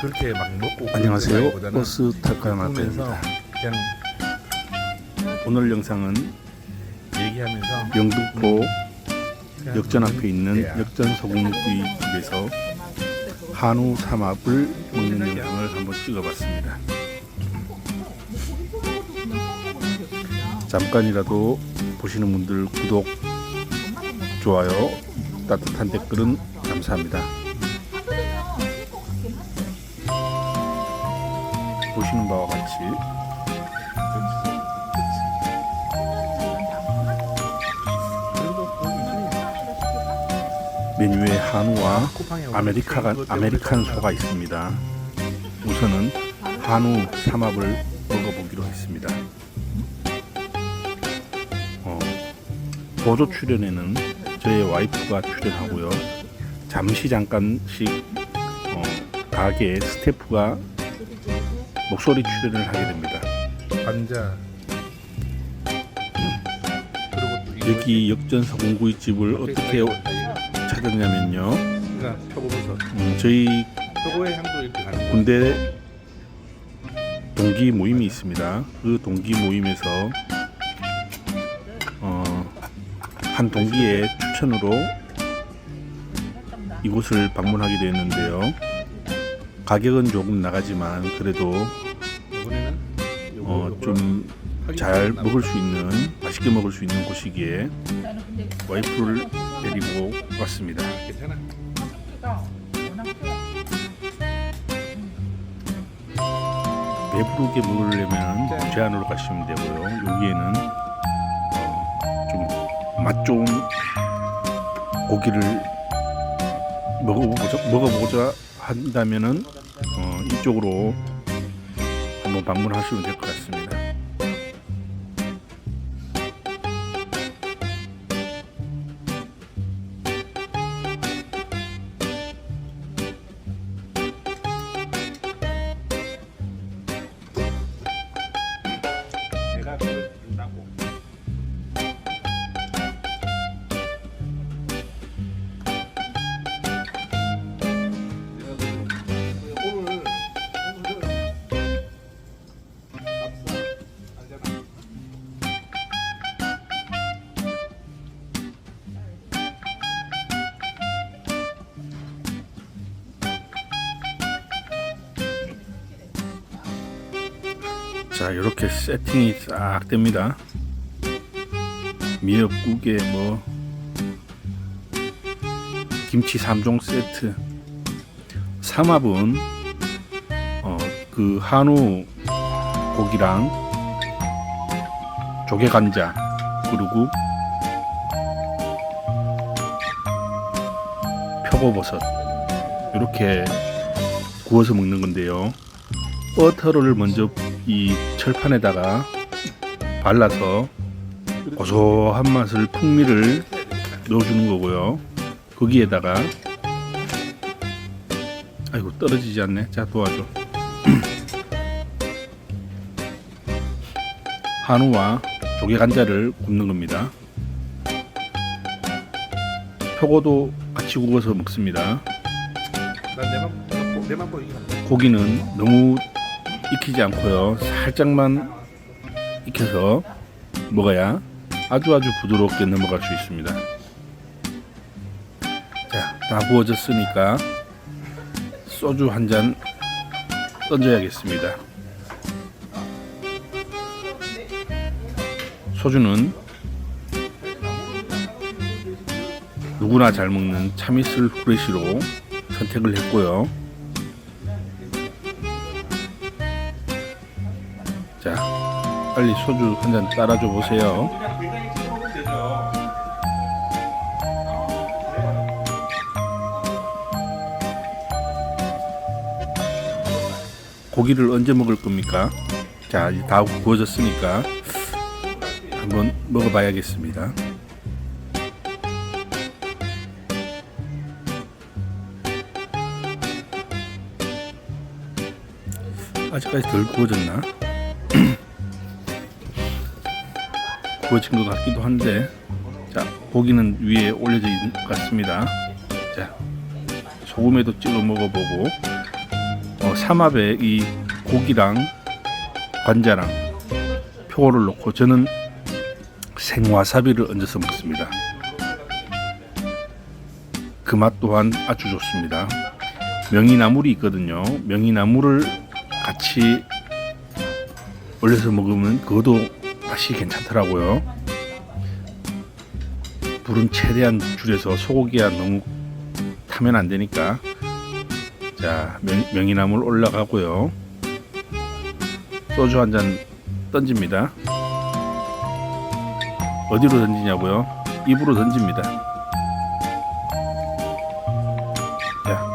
그렇게 막 먹고 안녕하세요. 버스 마트입니다. 그냥 오늘 영상은 얘기하면서 영등포 그냥 역전 앞에 있는 대야. 역전 소금구이 집에서 한우 삼합을 먹는 영상을 한번 찍어봤습니다. 잠깐이라도 보시는 분들 구독, 좋아요, 따뜻한 댓글은 감사합니다. 보시는 바와 같이 메뉴에 한우와 그것 때문에 아메리칸 소가 있습니다. 우선은 한우 삼합을 먹어보기로 했습니다. 어, 보조 출연에는 저의 와이프가 출연하고요. 잠시 잠깐씩 어, 가게 스태프가 목소리 출연을 하게 됩니다. 또 여기 역전 소금구이 집을 어떻게 찾았냐면요. 그러니까 표고버섯 음, 저희 표고의 향도 이렇게 가는 거 군대 동기 모임이 있습니다. 그 동기 모임에서 어, 한 동기의 추천으로 이곳을 방문하게 되었는데요. 가격은 조금 나가지만 그래도 어, 좀 잘 먹을 수 있는 맛있게 먹을 수 있는 곳이기에 와이프를 데리고 왔습니다. 배부르게 먹으려면 제안으로 가시면 되고요. 여기에는 어, 좀맛 좋은 고기를 먹어보고자, 먹어보고자 한다면은 쪽으로 한번 방문하시면 될 것 같습니다. 내가 그걸 준다고 자, 이렇게 세팅이 싹 됩니다. 미역국에 뭐 김치 3종 세트. 삼합은 어, 그 한우 고기랑 조개 간자 그리고 표고버섯 이렇게 구워서 먹는 건데요. 버터를 먼저 이 철판에다가 발라서 고소한 맛을 풍미를 넣어주는 거고요. 거기에다가 아이고 떨어지지 않네. 자 도와줘. 한우와 조개 간자를 굽는 겁니다. 표고도 같이 구워서 먹습니다. 고기는 너무 익히지 않고요. 살짝만 익혀서 먹어야 아주 아주 부드럽게 넘어갈 수 있습니다. 자, 다 구워졌으니까 소주 한 잔 던져야겠습니다. 소주는 누구나 잘 먹는 참이슬 후레쉬로 선택을 했고요. 빨리 소주 한 잔 따라줘 보세요. 고기를 언제 먹을 겁니까? 자, 다 구워졌으니까 한번 먹어봐야겠습니다. 아직까지 덜 구워졌나? 구워진 것 같기도 한데 자 고기는 위에 올려져 있는 것 같습니다 자 소금에도 찍어 먹어보고 어, 어, 삼합에 이 고기랑 관자랑 표고를 넣고 저는 생와사비를 얹어서 먹습니다. 그 맛 또한 아주 좋습니다. 명이나물이 있거든요. 명이나물을 같이 올려서 먹으면 그것도 맛이 괜찮더라고요. 불은 최대한 줄여서 소고기가 너무 타면 안 되니까 자 명, 명이나물 올라가고요. 소주 한 잔 던집니다. 어디로 던지냐고요? 입으로 던집니다. 자,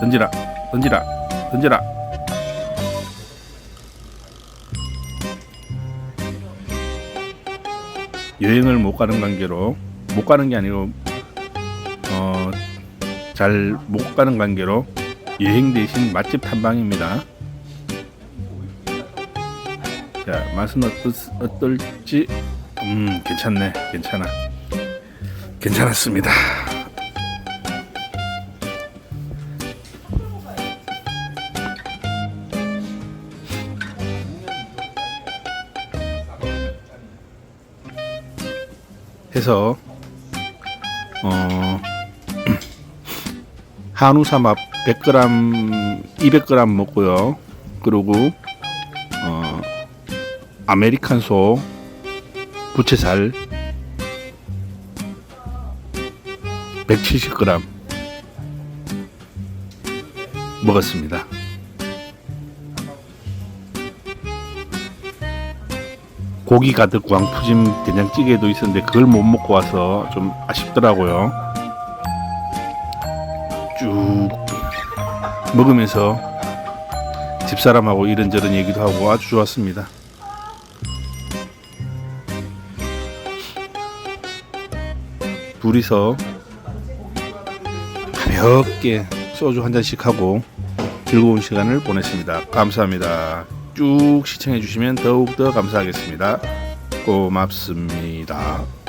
던지라, 던지라, 던지라. 여행을 못 가는 관계로 못 가는 게 아니고 어, 잘 못 가는 관계로 여행 대신 맛집 탐방입니다. 자, 맛은 어떨, 어떨지 음, 괜찮네. 괜찮아. 괜찮았습니다. 해서 어 한우 삼합 100g 200g 먹고요. 그리고 어 아메리칸 소 부채살 170g 먹었습니다. 고기 가득 왕푸짐 된장찌개도 있었는데 그걸 못 먹고 와서 좀 아쉽더라고요. 쭉 먹으면서 집사람하고 이런저런 얘기도 하고 아주 좋았습니다. 둘이서 가볍게 소주 한 잔씩 하고 즐거운 시간을 보냈습니다. 감사합니다. 쭉 시청해 주시면 더욱더 감사하겠습니다. 고맙습니다.